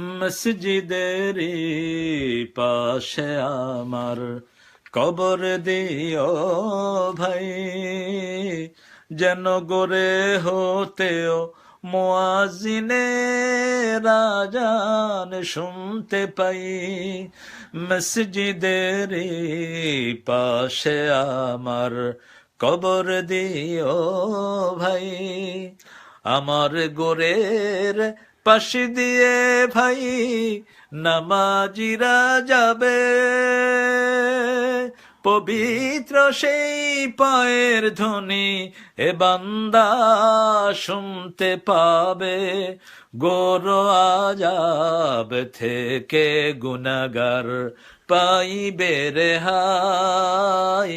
মসজিদের পাশে আমার কবর দিও ভাই। যেন গড়ে হতেও মোয়াজিনে রাজান শুনতে পাই মসজিদের পাশে আমার কবর দিও ভাই। আমার গোরের পাশে দিয়ে ভাই নামাজিরা যাবে পবিত্র সেই পায়ের ধ্বনি এ বান্দা শুনতে পাবে। গোর আজাব থেকে গুনাগার পাই পাইবে রেহাই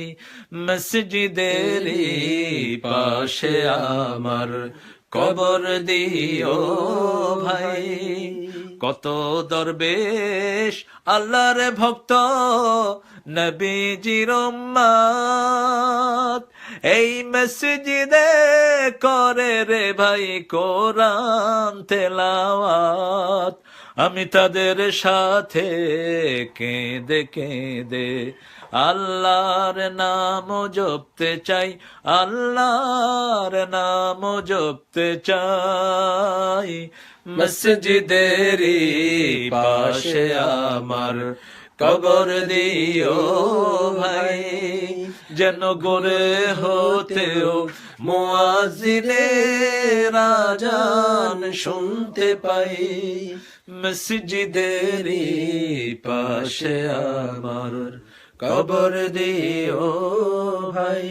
মসজিদের পাশে আমার কবর দিও ভাই। কত দরবেশ আল্লাহর ভক্ত নবীজির এই মসজিদে করে রে ভাই কোরআন তেলাওয়াত। আমি তাদের সাথে কেঁদে কেঁদে আল্লাহর নাম জপতে চাই, আল্লাহর নাম জপতে চাই। মসজিদেরই পাশে আমার কবর দিও ভাই। যেন গড়ে হতেও মোয়াজিরে রাজান শুনতে পাই মসজিদেরই পাশে আমার কবর দিও ভাই।